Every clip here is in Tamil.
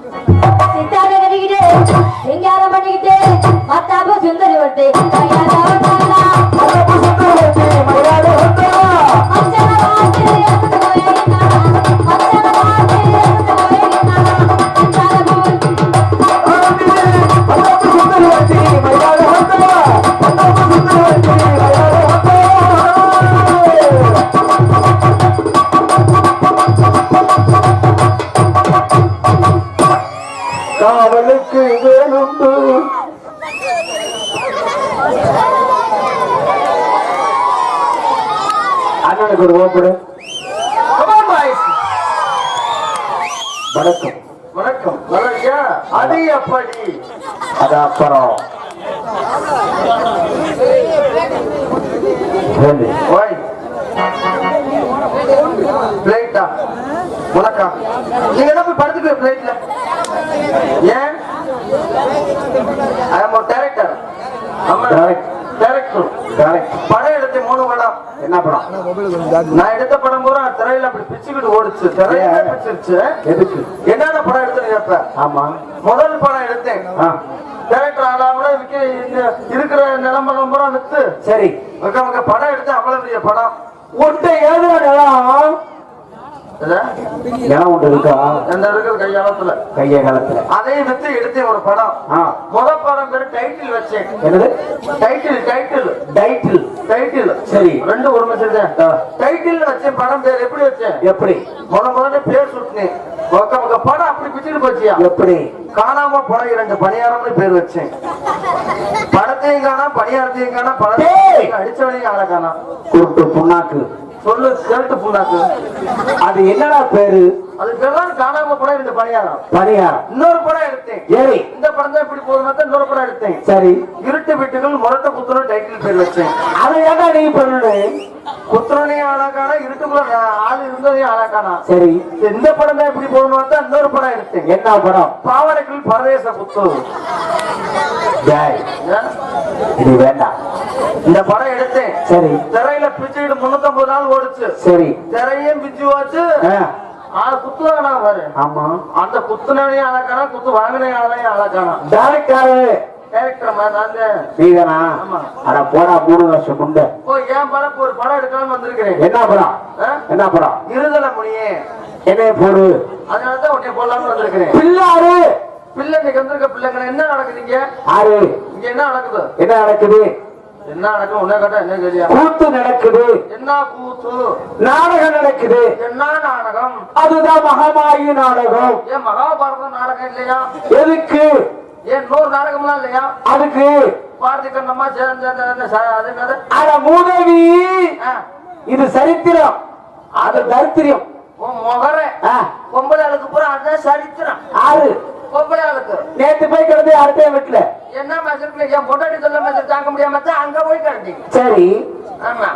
சித்தார கட்டிக்கிட்டு சிங்காரம் பண்ணிக்கிட்டு மத்தாப்பு சுந்தரி வட்டு பிளேட்டா வணக்கம் நீங்க என்ன போய் படுத்துக்க பிளேட்ல ஏன்? I am director. படம் எடுத்து மூணு படம். என்ன படம்? நான் எடுத்த படம் பூரா திரையில அப்படி பிச்சுக்கிட்டு ஓடிச்சு. திரையில? பிச்சிருச்சு. எதுக்கு? என்னென்ன படம் எடுத்தேன்னு கேட்பேன் ஆமா. முதல் படம் எடுத்தேன். டேரக்டர் விக்க இந்த இருக்கிற நிலம்பரம் பூரா வித்து. சரி. படம் எடுத்து அவ்வளவு பெரிய படம். உன்ட்ட ஏதோ நிலம் ஒன்று இருக்கா? இந்த இருக்கிற கையாளத்துல கைய காலத்துல அதையும் வித்து எடுத்தேன் ஒரு படம். முத படம் பேரு டைட்டில் வச்சேன். என்னது? Title title. டைட்டில். டைட்டில். சரி. ரெண்டு ஒரு ஆ. டைட்டில் வச்சேன் படம் பேர். எப்படி வச்சேன்? எப்படி? முத முதல்ல பேர் சுட்டினேன். படம் அப்படி பிச்சுட்டு போச்சியா? எப்படி? காணாம போன இரண்டு பணியாரம்னு பேர் வச்சேன். படத்தையும் காணா பணியாரத்தையும் காணா! படத்தையும் அடிச்சவனையும் ஆள காணா குருட்டு புண்ணாக்கு. சொல்ல சேர்த்து புண்ணாக்கு. அது என்னடா பேரு? அது பேர் காணாம போன இரண்டு பணியாரம். பணியாரம். இன்னொரு படம் எடுத்தேன். ஏய் இந்த படம் தான் இப்படி தான் இன்னொரு படம் எடுத்தேன். சரி. இருட்டு வீட்டுகள் முரட்ட குத்துறோம் டைட்டில் பேர் வச்சேன். அதை ஏன்டா நீ பண்ணணும்? குத்துறனையும் ஆளாக்கானா இருட்டுக்குள்ள ஆள் இருந்ததையும் ஆளாக்கானா? சரி. இந்த படம் தான் இப்படி போகணும் தான் இன்னொரு படம் எடுத்தேன். என்ன படம்? பாவனைக்குள் பரதேச குத்து? இது வேண்டாம். இந்த படம் எடுத்தேன். சரி. திரையில பிச்சுக்கிட்டு முன்னூத்தம்பது நாள் ஓடுச்சு. சரி. திரையும் பிச்சு வச்சு குத்துவானா பாரு. ஆமா. அந்த குத்துனவையும் அழகானா குத்து வாங்கினையும் அழகானா டேரக்டாரு கேரக்டர் மாதிரி நான் தான். நீதானா? ஆமா. அட போடா மூணு வருஷம் முண்ட ஓ என் படம் ஒரு படம் எடுக்கலாம்னு வந்திருக்கிறேன். என்ன படம்? என்ன படம்? இருதலை முனியே என்ன போடு. அதனாலதான் உன்னை போடலாம்னு வந்திருக்கிறேன். பிள்ளாரு. பிள்ளை இன்னைக்கு வந்திருக்க பிள்ளைங்க என்ன நடக்குது இங்க? ஆறு இங்க என்ன நடக்குது? என்ன நடக்குது? என்ன நடக்கும்? உன்னை கேட்டா என்ன தெரியா கூத்து நடக்குது. என்ன கூத்து? நாடகம் நடக்குது. என்ன நாடகம்? அதுதான் மகமாயி நாடகம். ஏன் மகாபாரதம் நாடகம் இல்லையா? எதுக்கு? ஏன் இன்னொரு நாடகம்லாம் இல்லையா? அதுக்கு. பாரதி கண்ணம்மா அட மூதவி! இது சரித்திரம். அது தரித்திரம் உன் முகரே பொம்பளை ஆளுக்கு பூரா அதான் சரித்திரம். ஆறு. பொம்பளை ஆளுக்கு நேத்து போய் கிடந்து அடுத்த வீட்டுல என்ன மெசேஜ் என் பொண்டாட்டி சொல்ல மெசேஜ் தாங்க முடியாம தான் அங்க போய் கிடந்தீங்க. சரி. ஆமா.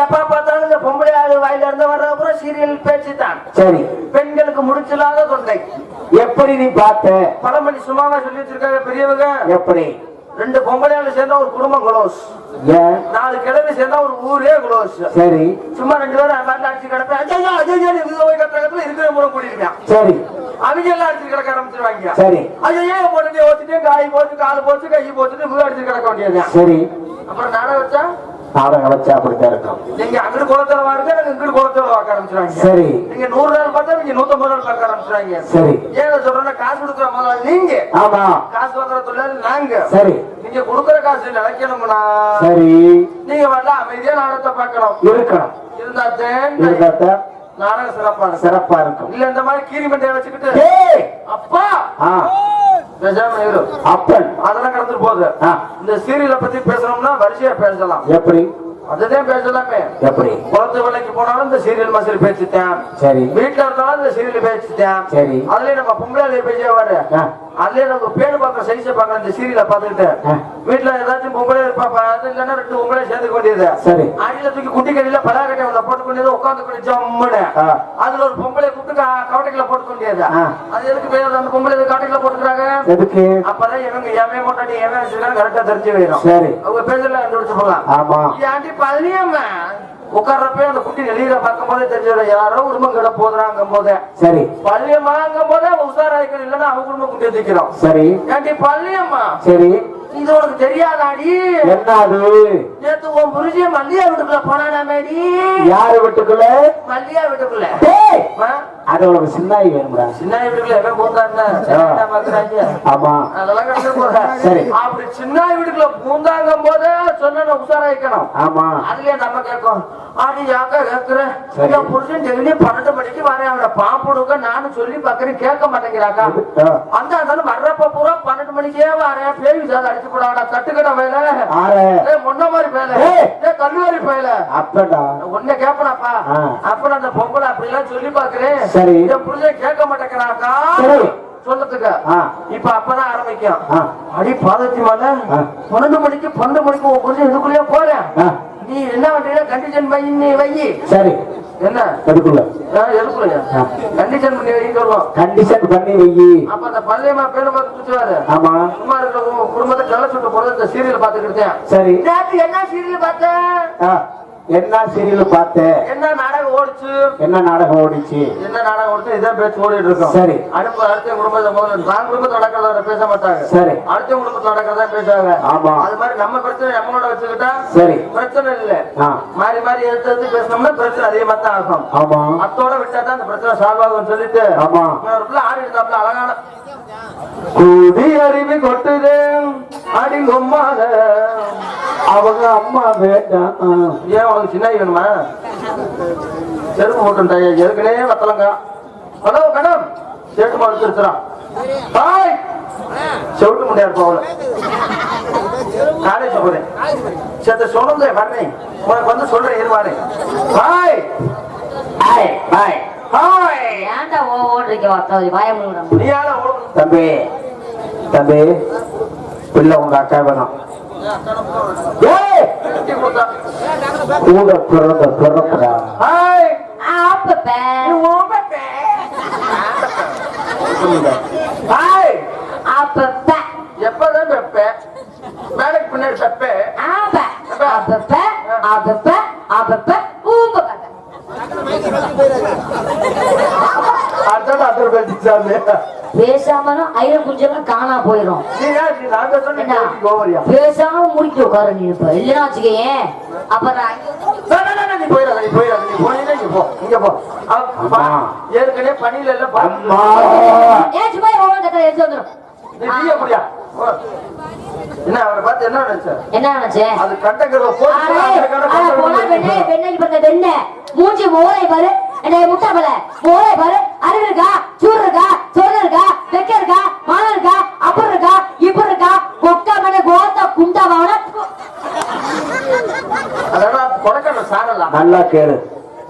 எப்ப பார்த்தாலும் இந்த பொம்பளை ஆளு வாயில இருந்து வர்ற அப்புறம் சீரியல் பேச்சு தான் சரி. பெண்களுக்கு முடிச்சில்லாத தொண்டை. எப்படி நீ பார்த்த? பழமொழி சும்மாவா சொல்லி வச்சிருக்காங்க பெரியவங்க. எப்படி? ரெண்டு பொம்பளை ஆளு சேர்ந்தா ஒரு குடும்பம் குளோஸ் நாலு கிழமை சேர்ந்தா ஒரு ஊரே குளோஸ் சரி. சும்மா ரெண்டு பேரும் அடிச்சு கிடப்பேன். அஜய்யா அஜய்யா இது போய் கட்டுறதுல இருக்கிற முறை கூட்டிருக்கான் சரி. அவங்க எல்லாம் அடிச்சு கிடக்க ஆரம்பிச்சிருவாங்க சரி. அஜய்யா போட்டு ஓட்டிட்டு காய் போட்டு கால் போட்டு கை போட்டுட்டு வீடு அடிச்சு கிடக்க வேண்டியதுதான். சரி. அப்புறம் நாடகம் வச்சா? நாடகம் வச்சா அப்படித்தான் இருக்கும். நீங்க அங்கிட்டு குளத்துல வாருங்க நாங்க இங்கிட்டு குளத்துல வாக்க ஆரம்பிச்சிருவாங்க சரி. நீங்க நூறு நாள் பார்த்தா நீங்க நூத்தம்பது நாள் பார்க்க ஆரம்பிச்சிருவாங்க சரி. ஏன் சொல்றேன்னா காசு கொடுக்குற முதல்ல நீங்க. ஆமா. காசு வாங்குற தொழிலாளி நாங்க. சரி. நீங்க கொடுக்குற காசு நினைக்கணும்னா சரி. நீங்க வரல அமைதியா நாடகத்தை பார்க்கணும். இருக்கணும். இருந்தா தான் இருந்தாத்தான் நாடகம் சிறப்பா இருக்கும். சிறப்பா இருக்கும். இல்ல இந்த மாதிரி கீரி மண்டையை வச்சுக்கிட்டு! அப்பா! அப்பன். அதெல்லாம் கடந்துட்டு போகுது. இந்த சீரியலை பத்தி பேசணும்னா வரிசையா பேசலாம். எப்படி? அதுதான் பேசலாமே. எப்படி? குளத்து வேலைக்கு போனாலும் இந்த சீரியல் மசில் பேச்சுட்டேன் சரி. வீட்டுல இருந்தாலும் இந்த சீரியல் பேச்சுட்டேன் சரி. அதுலயே நம்ம பொம்பளை பேச்சே அதுலயே நம்ம பேரு பார்க்க சைஸை பார்க்க இந்த சீரியலை பார்த்துக்கிட்டு ஆ. வீட்டுல ஏதாச்சும் பொம்பளை இல்லைன்னா ரெண்டு பொம்பளை சேர்ந்து கொண்டியது சரி. அடியில தூக்கி குட்டி கடையில பலாக்கட்டை உள்ள போட்டு கொண்டியது உட்காந்து கொண்டு ஜம்முன்னு. அதுல ஒரு பொம்பளை கூப்பிட்டு கவட்டைக்குள்ள போட்டு கொண்டியது. ஆ. அது எதுக்கு பேர் அந்த பொம்பளை கவட்டைக்குள்ள போட்டுக்கிறாங்க? எதுக்கு? அப்பதான் இவங்க எவன் கொண்டாடி எவன் கரெக்டா தெரிஞ்சு போயிடும் சரி. அவங்க பேசல கண்டுபிடிச்சு போகலாம் ஆமா. ஏன்டி பழனியம்மா உட்கார்றப்ப அந்த குட்டி வெளியில பார்க்கும் போதே தெரிஞ்சது யாரோ உருமம் கிட போதுறாங்கும் போதே. சரி. பள்ளியம்மாங்கும் போதே உஷாராய்க்கணும் இல்லைன்னா அவங்க குடும்பம் குட்டி தைக்கிறோம் சரி. ஏன்டி பள்ளியம்மா? சரி. இது உனக்கு தெரியாதாடி? என்ன அது நேத்து உன் புருஷன் மல்லியா வீட்டுக்குள்ள போனாடாமேடி யாரு வீட்டுக்குள்ள? மல்லியா வீட்டுக்குள்ள? அது உனக்கு சின்னாய் வேணும்டா. வீட்டுக்குள்ள எவன் பூந்தாங்க ஆமா. அதெல்லாம் கண்டு போற சரி. அப்படி சின்ன வீட்டுக்குள்ள பூந்தாங்க போதே சொன்ன உஷாரா வைக்கணும் ஆமா. அதுலயே நம்ம கேட்கும் ஆடி யாக்கா. என் புருஷன் டெய்லி பன்னெண்டு மணிக்கு வரேன் அவனை பாம்புடுக்க நானும் சொல்லி பாக்குறேன். கேட்க மாட்டேங்கிறாக்கா. அந்த இருந்தாலும் வர்றப்ப பூரா பன்னெண்டு மணிக்கே வரேன் பேய் அடிச்சு போடாடா தட்டுக்கடை வேலை. முன்ன மாதிரி வேலை. கல்லூரி வேலை. அப்படா. உன்னை கேப்பனாப்பா. ஆ. அப்புறம் அந்த பொம்பளை அப்படி எல்லாம் சொல்லி பாக்குறேன். சரி. என் புருஷன் கேட்க மாட்டேங்கிறாக்கா? ஆ. இப்ப அப்பதான் ஆரம்பிக்கும். அடி பாதத்தி மேல. பன்னெண்டு மணிக்கு பன்னெண்டு மணிக்கு உன் புருஷன் இதுக்குள்ளேயே போறேன். நீ என்ன பண்றீங்க கண்டிஷன் பண்ணி நீ வை. சரி. என்ன? எதுக்குள்ளயா ஆ. கண்டிஷன் பண்ணி வை சொல்லுவோம். கண்டிஷன் பண்ணி வையி அப்ப அந்த பள்ளியம்மா பேரு பார்த்து குச்சுவாரு ஆமா. சும்மா இருக்கிற குடும்பத்தை கிளை சுட்டு போறது இந்த சீரியல் பாத்துக்கிட்டு இருக்கேன். சரி. என்ன சீரியல் பார்த்தேன்? என்ன சீரியல் பார்த்த? என்ன நாடகம் ஓடிச்சு? என்ன நாடகம் ஓடிச்சு? என்ன நாடகம் ஓடிச்சு? இதான் பேச்சு ஓடிட்டு இருக்கோம். சரி. அடுப்பு அடுத்த குடும்பத்தை முதல்ல நான் குடும்பத்தில் நடக்கிறத பேச மாட்டாங்க சரி. அடுத்த குடும்பத்தில் நடக்கிறதா பேசுவாங்க ஆமா. அது மாதிரி நம்ம பிரச்சனை நம்மளோட வச்சுக்கிட்டா சரி. பிரச்சனை இல்ல. ஆ. மாறி மாறி எடுத்து எடுத்து பேசினோம்னா பிரச்சனை அதிகமா தான் ஆகும். ஆமா. அத்தோட விட்டா தான் அந்த பிரச்சனை சால்வ் ஆகும்னு சொல்லிட்டு ஆமா. ஒரு பிள்ளை ஆடி இருந்தாப்புல அழகான கூடி அருவி கொட்டுது. அடி கொம்மாத அவங்க அம்மா வேண்டாம். ஏன் உனக்கு சின்ன வேணுமா? செருப்பு போட்டுட்டாங்க ஏற்கனவே வத்தலங்க. ஹலோ மேடம் சேட்டு மாடு திருச்சுறான் ஹாய் செவிட்டு முடியாது போகல காலேஜ் போறேன். சேத்த சொன்னதே வரேன் உனக்கு வந்து சொல்றேன் இரு வரேன் பாய். யார ஓடுது தம்பி தம்பி பிள்ளை உங்க அக்கா வேணும். கூட பிறந்த பிறப்புடா எப்பதான் பெப்ப வேலைக்கு பின்னாடி அப்பப்ப அப்பப்ப அப்பப்ப ஊம்ப அதான் அத்தனை பேசாமலும் ஐர குஞ்செல்லாம் காணா போயிரும். நீ ஏன் நீ நாங்க சொன்ன என்ன? கோவரியா பேசாம முடிக்க உட்கார நீ இப்ப. இல்லைன்னா வச்சுக்கேன் அப்புறம் அங்க வந்து நீ போயிடாத நீ போயிடாத நீ போனீங்கன்னா இங்க போ இங்க போ. அவ- பா- அம்மா. ஏற்கனவே பணியில. என்ன அவரை பார்த்து என்ன நினைச்ச? என்ன நினைச்சேன் அது கண்டங்கிறத போட்டு. மூஞ்சி மோரை பாரு. என்னை முட்டை பல. மோரை பாரு. அறிவு இருக்கா சூடு இருக்கா சோறு இருக்கா வெக்க இருக்கா மானம் இருக்கா அப்புறம் இருக்கா இப்படி இருக்கா கொக்கா மன கோத்தா குண்டா வாவன அதெல்லாம் கொடைக்கான சாரலாம் நல்லா கேளு.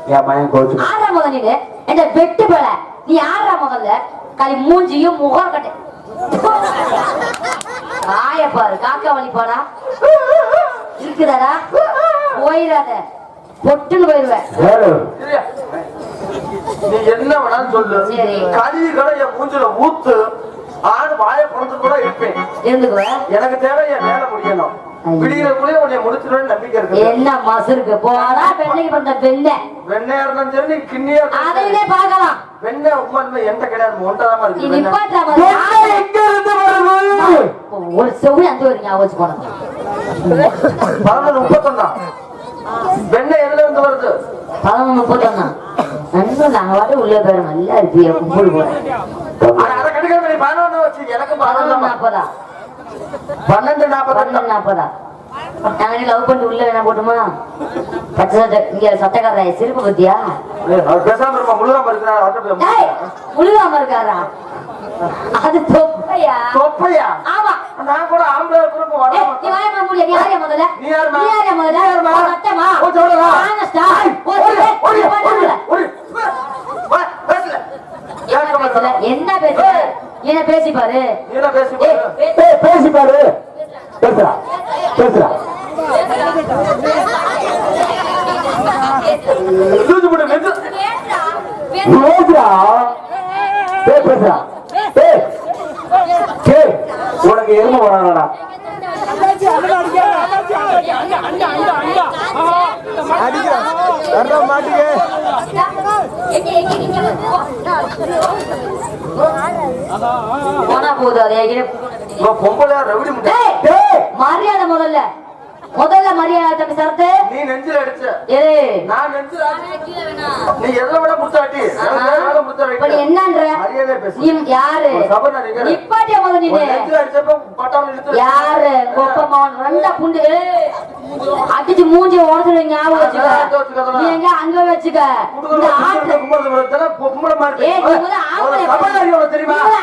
என் மயன் கோச்சு ஆறா முதல் நீ என்ன வெட்டு பல. நீ ஆறா முதல்ல கலி மூஞ்சியும் முகம் கட்டு. ஆய பாரு. காக்கா வலிப்பாடா இருக்குதாடா? போயிடாத. பொட்டுன்னு போயிருவேன்? நீ என்ன வேணாலும் சொல்லு. சரி. கழுவி கடை என் மூஞ்சில ஊத்து ஆடு வாய பிறந்து கூட இருப்பேன் எனக்கு தேவை என் வேலை முடியணும். விடிகிறக்குள்ளே உன்னை முடிச்சிடணும்னு நம்பிக்கை இருக்கு என்ன மசுருக்கு? போடா பெண்ணைக்கு பிறந்த பெண்ணை வெண்ணையா இருந்தாலும் சரி நீ கிண்ணியா. அதையிலே பார்க்கலாம். வெண்ணெய் கிடையாது ஒன்றாதான் இருக்கு வெண்ணெய். ஒரு செவ்வளி அந்த ஒரு ஞாபகம் போனது பதினொன்று முப்பத்தொன்னா வெண்ணெய் எதுல இருந்து வருது? பதினொன்று முப்பத்தொன்னா நன்மை நாங்க வாட்டு உள்ள போயிடும் நல்லா இருப்பிய கும்பிடு போற ஆனா அதை கண்டுக்காம நீ பதினொன்று வச்சு எனக்கு பதினொன்று பதினொன்று நாற்பதா பன்னெண்டு நாற்பதா நாங்க லவ் பண்ணிட்டு உள்ள வேணா போட்டுமா? பச்சை சட்டை இங்க சட்டக்கார சிரிப்பு பத்தியா முழுகாம இருக்காரா? அது தொப்பையா? தொப்பையா? ஆமா. நான் கூட ஆம்பளை குரூப் நீ வாயமா மூடியா? நீ முதல்ல? நீ? நீ முதல்ல? ஓ, ஓடி. ஓடி, நீ பண்ண ஓடி, முடியல. ஓடி. வா, பேசல. என்ன? மாட்டேன். என்ன பேசி பாரு? நீ என்ன பேசி பாரு. பேசி. பாரு. பேசுறா உனக்கு எருமை வரானடா? போனா போகுது அதே டேய் மரியாதை முதல்ல முதல்ல மரியாதை தம்பி சரத்து. நீ நெஞ்சில அடிச்ச. ஏய் நான் நெஞ்சில அடிச்ச. நீ எதை விட முத்தாட்டி இப்ப நீ என்னன்ற? மரியாதை பேசு. நீ யாரு. நிப்பாட்டிய முதல்ல நீ? நெஞ்சில அடிச்சப்ப பட்டாம இழுத்து யாரு? கொப்பமாவன் ரெண்டா புண்டு. அடிச்சு மூஞ்சி உடச்சு ஞாபகம் வச்சுக்க. நீ எங்க அங்க வச்சுக்க? இந்த ஆட்டு. நீ ஆம்பளை. நீ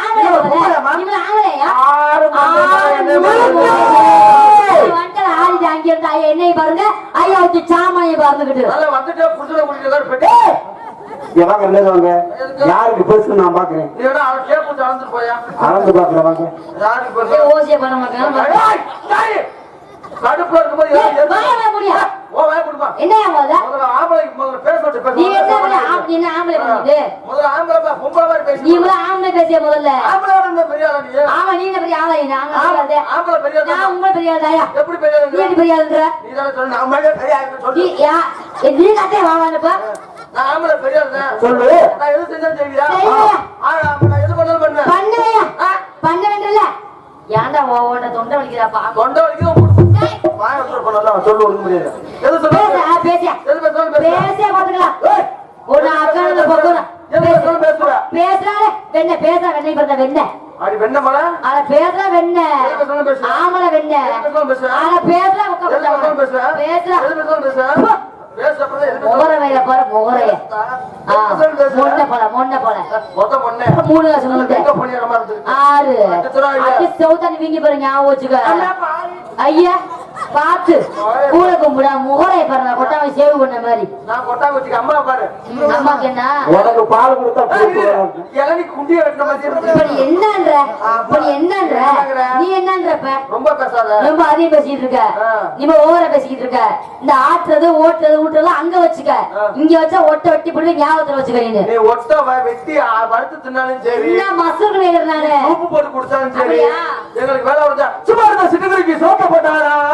ஆம்பளை. நீ ஆம்பளையா? ஆறு மூணு வந்துட்டு ஆடிட்டு அங்க இருந்து ஐயா என்னைய பாருங்க. ஐயா வச்சு சாமானிய பாருந்துகிட்டு இங்க வாங்க ரெண்டு பேரும் வாங்க யாருக்கு பேசணும் நான் பாக்குறேன். அளந்து பாக்குறேன் வாங்க. ஓசிய பண்ண மாட்டேன் கடுப்புல இருக்கும்போது? ஓ வாய முதல்ல முதல்ல முதல்ல பேச நீ என்ன பண்ணி ஆம்- நீ என்ன ஆம்பளை பண்ணிட்டு முதல்ல ஆம்பளை பா, பொம்பளை மாதிரி பேசு நீ முதல்ல ஆம்பளை பேசிய முதல்ல பெரிய ஆளா நீ ஆமா பெரிய ஆளா நீ ஆம்பளை ஆம்பளை பெரிய ஆளு. ஆம்பளை பெரிய ஆளா? நான் பெரிய எப்படி பெரிய ஆளா நீ பெரிய ஆளுன்ற நீ தானே சொன்ன, நான் ஆம்பளை பெரிய ஆளுன்னு நீ சொல்லு. யா ஏ, நீ கட்டே வாங்கப்பா நான் ஆம்பளை பெரிய ஆளுதான். சொல்லு நான் எது செஞ்சாலும் செய்வியா? செய்வேன். ஆ, ஆ, நான் எது பண்ணாலும் பண்ணுவேன். பண்ண வேண்டியல ஏன்டா ஓட தொண்டை வலிக்குதாப்பா? தொண்டை வலிக்குது, வாயை போனல, அவன் சொல்லு ஒண்ணும் முடியாது. எது பேச. சொன்னாலும் ஆ, பேசியா? எது பேசு. பேசியா பாத்துக்கலாம். ஏய், ஒண்ணு அக்கறை பக்கம் எது பேசுனாலும் பேசுவ. பேசுறாளே. வெண்ண பேசுறா வெண்ணை பிறந்த வெண்ண அடி வெண்ணை மலை, அத பேசுறா வெண்ண எது பேசுனாலும் பேசு. ஆமல வெண்ண எது பேசுனாலும் பேசு. அத பேசுறா எது பேசுனாலும் பேசு. பேசுறா. எது பேசுனாலும் பேசு. பேசு, அப்புறம் எது பேசுனாலும் முகர வேலை பாரு முகரைய. மொன்ன போல மொன்ன போல. மூணு காசு மூட்டை. ஆறு சவுத்தானி வீங்கி பாரு ஞாபகம் வச்சுக்க ஐயா பாத்து கூட கும்பிடா முகரை பாருங்க கொட்டாவை சேவ் பண்ண மாதிரி. நான் கொட்டாங்க வச்சுக்க அம்மா பாரு. ம், அம்மாக்கு என்ன? உனக்கு பால் கொடுத்தா. இளநீ குண்டிய வெட்டின மாதிரி இப்ப. நீ என்னன்ற? இப்ப நீ என்னன்ற? நீ என்னன்றப்ப? ரொம்ப பேசாத. ரொம்ப அதிகம் பேசிட்டு இருக்க. ஆ. நீ ஓவரா பேசிக்கிட்டு இருக்க. இந்த ஆட்டுறது ஓட்டுறது ஊட்டுறது அங்க வச்சுக்க. இங்க வச்சா ஒட்ட வெட்டி போட்டு ஞாபகத்துல வச்சுக்க நீ ஒட்ட வெட்டி வறுத்து தின்னாலும் சரி. என்ன மசூர் நானு சூப்பு போட்டு குடிச்சாலும் சரி? எங்களுக்கு வேலை வருதா சும்மா இருந்த சிட்டுக்குருக்கி சோப்பு போட்டாரா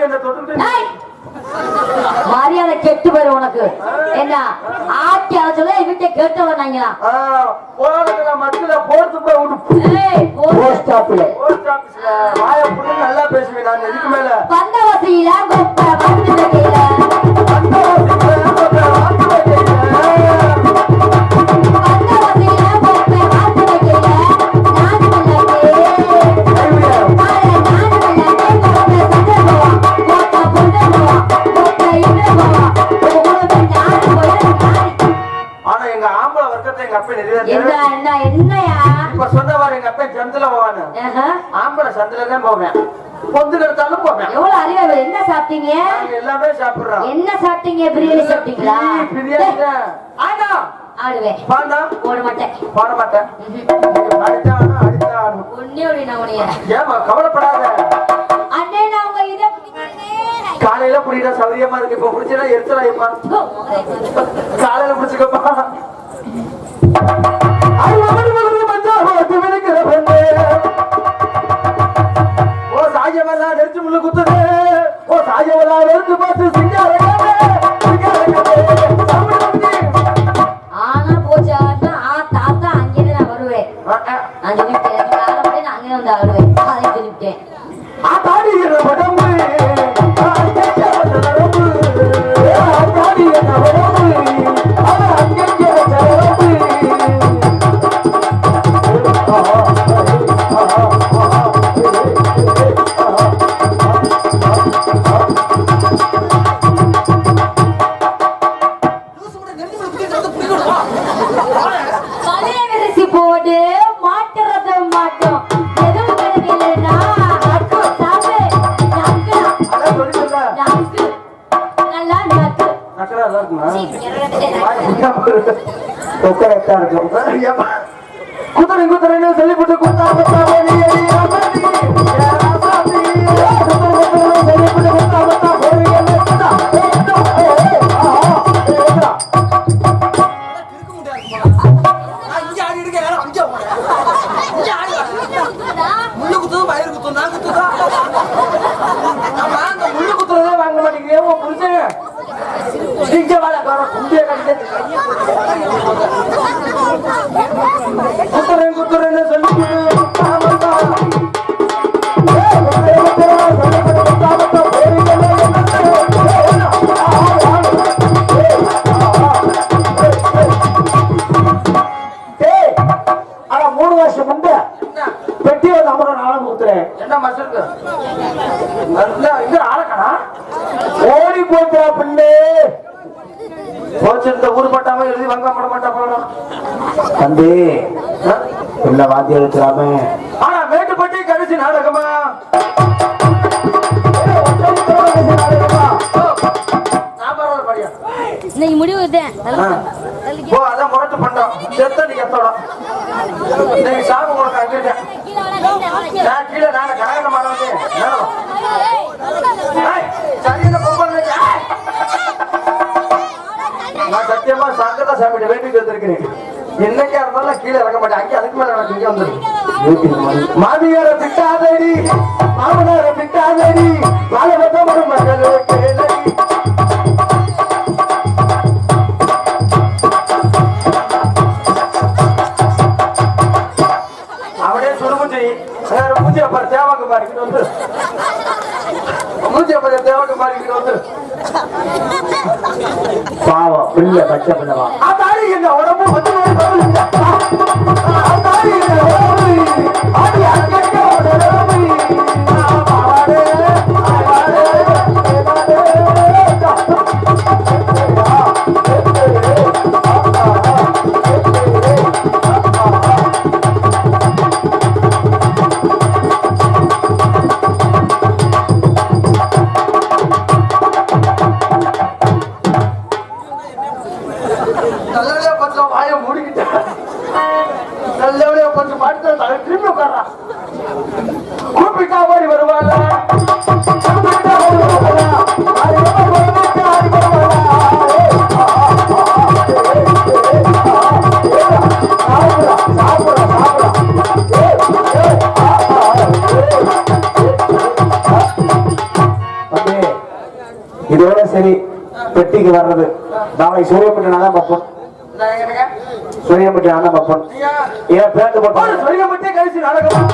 என்ன தொட்டுக்கிட்டு ஏய்! மரியாதை கெட்டு போயிரு உனக்கு. என்ன? ஆட்டி அழைச்சல இவன்ட்ட கேட்டவன் நாங்களா ஆ, போறதுல மத்தியில போறது போய் விட்டு போஸ்ட் ஆபீஸ்ல வாய ஆம்பளை சந்தில தான் போவேன். பொந்து கிடைச்சாலும் போவேன். எவ்வளவு அறிவு என்ன சாப்பிட்டீங்க? எல்லாமே சாப்பிடுறோம். என்ன சாப்பிட்டீங்க? பிரியாணி சாப்பிட்டீங்களா? பிரியாணி தான். ஆனா ஆடுவேன். பாண்டா போட மாட்டேன் பாட மாட்டேன் நீங்க அடித்தா ஆனா அடித்தா ஆடணும். ஒன்னே ஒண்ணு நான் உனைய. ஏம்மா கவலைப்படாத. அண்ணே நான் உங்க இதை காலையில குடிக்கிற சௌரியமா இருக்கு. இப்ப குடிச்சா எரிச்சலாயிப்பா காலையில குடிச்சுக்கப்பா குத்துது. ஓ சாயவலா வெறுத்து பார்த்து சிங்காரே ಗಿಂಜವಾಳ ಬಾರ ಕುಂಬೆ ಕಟ್ಟಿದೆ ಕುತ್ತರೇನು ಕುತ್ತರೇನು ಸೊಲ್ಲಿ நல்லா வாத்தி எழுத்துறாமே ஆனா மேட்டுப்பட்டி கரிசி நாடகமா? இன்னைக்கு முடிவு ஓ அதான் முரட்டு பண்றோம். செத்த நீ எத்தோட இன்னைக்கு சாமி உனக்கு அங்கிட்டேன் நான் கீழே நான் கனகர மாடவே சரியான பொங்கல் நான் சத்தியமா சங்கரதா வேண்டிட்டு வந்திருக்கிறேன். என்னைக்கா இருந்தாலும் கீழே இறங்க மாட்டேன். அங்கே அதுக்கு மேலே எனக்கு இங்கே வந்துடும் மாமியார திட்டாதடி. மாமனார திட்டாதடி. வாழ மொத்தம் ஒரு மகளுக்கு அப்படியே சுடுமுச்சி மூஞ்சி அப்பாரு தேவாக்கு மாறிக்கிட்டு வந்து. மூஞ்சி அப்பாரு தேவாக்கு மாறிக்கிட்டு வந்து. பாவம் பிள்ளை பச்சை பிள்ளைவா இன்னைக்கு வர்றது. நாளை சூரியப்பட்டினா தான் பார்ப்போம். சூரியப்பட்டினா தான் பார்ப்போம். ஏன் பேருந்து பார்ப்போம் சூரியப்பட்டியே கழிச்சு நடக்கும்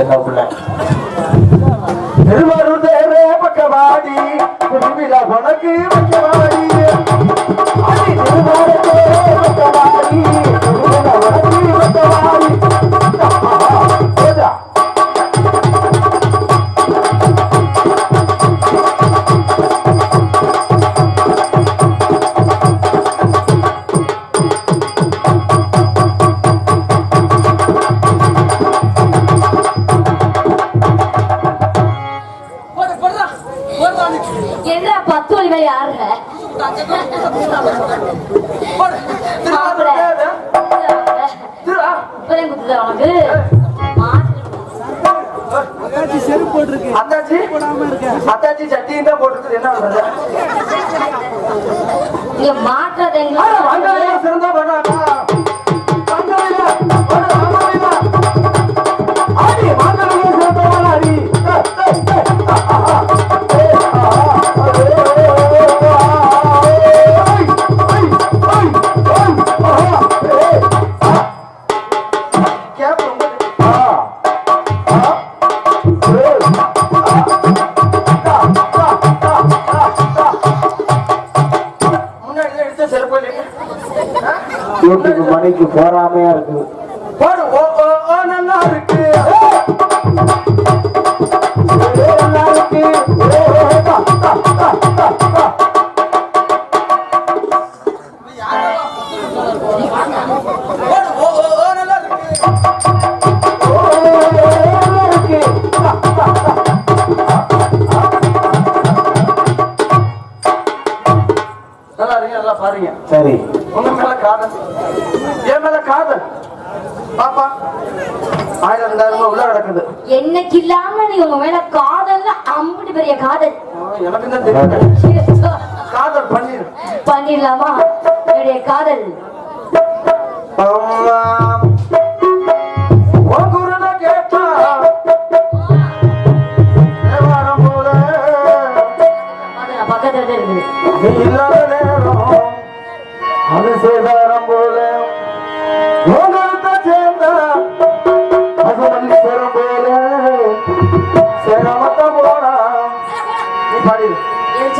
to overlap. பத்து வழி வழி ஆடுற உனக்கு அத்தாச்சி அத்தாச்சி தான் போட்டிருக்குது என்ன பண்றது இங்க மாற்றது எங்க சிறந்தா பண்ணாட்டா நாளைக்கு போறாமையா இருக்குது ஏன்னா அம்புடி அம்புட்டு பெரிய காதல். எனக்கு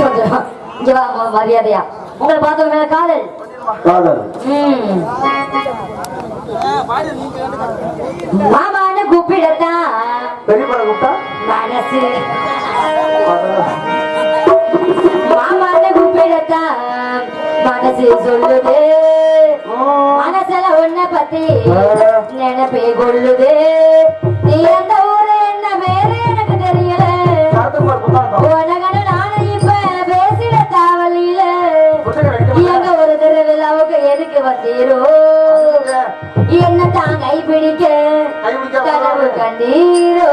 கொஞ்சம் இங்க வா மரியாதையா. உங்களை பார்த்த மேல காதல். காதல். மாமான்னு கூப்பிடத்தான் பெரியப்பட கூப்பிட்டா? மனசு. மாமான்னு கூப்பிடத்தான் மனசு சொல்லுது. மனசுல ஒன்ன பத்தி நினைப்பே கொள்ளுது. நீ அந்த ஊரு என்ன மேல எனக்கு தெரியல. நீரோ என்ன தான் கைபிடிக்க கனவு கண்ணீரோ?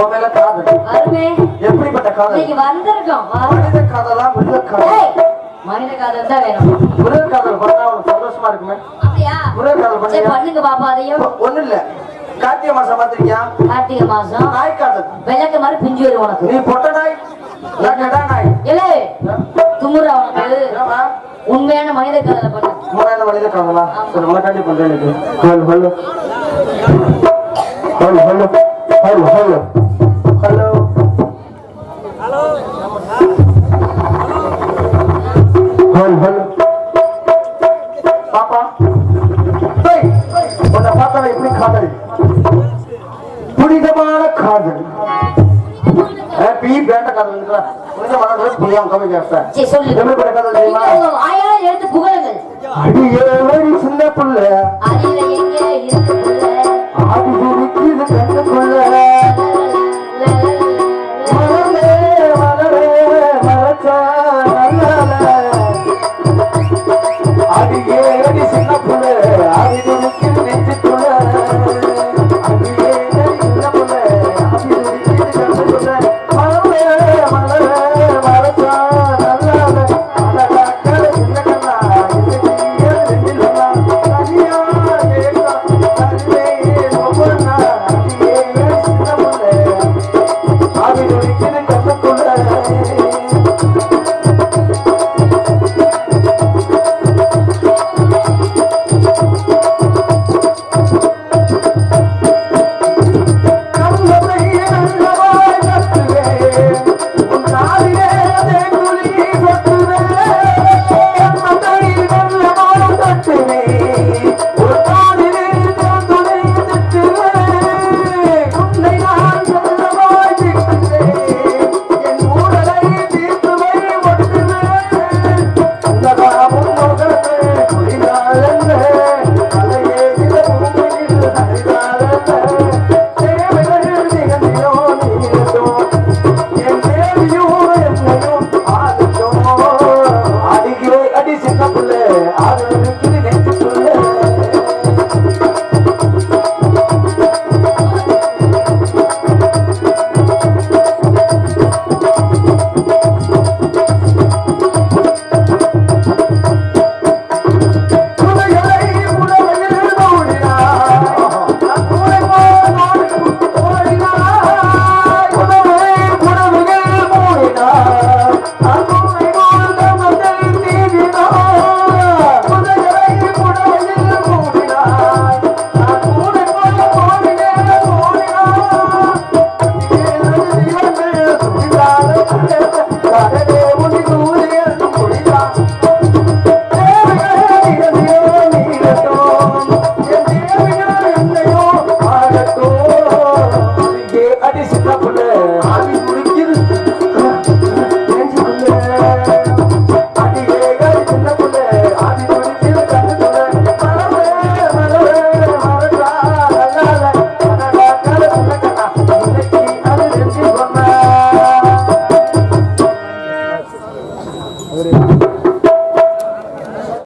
காதல். இன்னைக்கு வந்திருக்கோம். வா. மனித காதலா மிருக காதல்? ஏய், மனித காதல் தான் வேணும். மிருக காதல் பண்ணா உனக்கு சந்தோஷமா இருக்குமே? அப்படியா? மிருக காதல் சரி பண்ணியா பண்ணுங்க பாப்பா அதையும். ஒண்ணு இல்ல. கார்த்திகை மாசம் பாத்திருக்கியா கார்த்திகை மாசம். நாய் காதல். விளக்கு மாதிரி பிஞ்சு வரும் உனக்கு. நீ பொட்ட நாய் நான் கெடா நாய்? இல்ல. துமுற உனக்கு. ஏம்மா? உண்மையான மனித காதலை பண்ணு. மனித காதலா? சரி உனக்காண்டி பண்றேன் எனக்கு hello hello. Hello hello. Hello hello. அவர்கள் பாப்பா உன்னை பார்த்தா எப்படி காதல். புனிதமான காதல் பி பேண்ட காதல் புனிதமான புனிதம் கம்மி கேட்பேன் எப்படி பண்ண காதல் தெரியுமா? அடி ஏழு சின்ன பிள்ளை.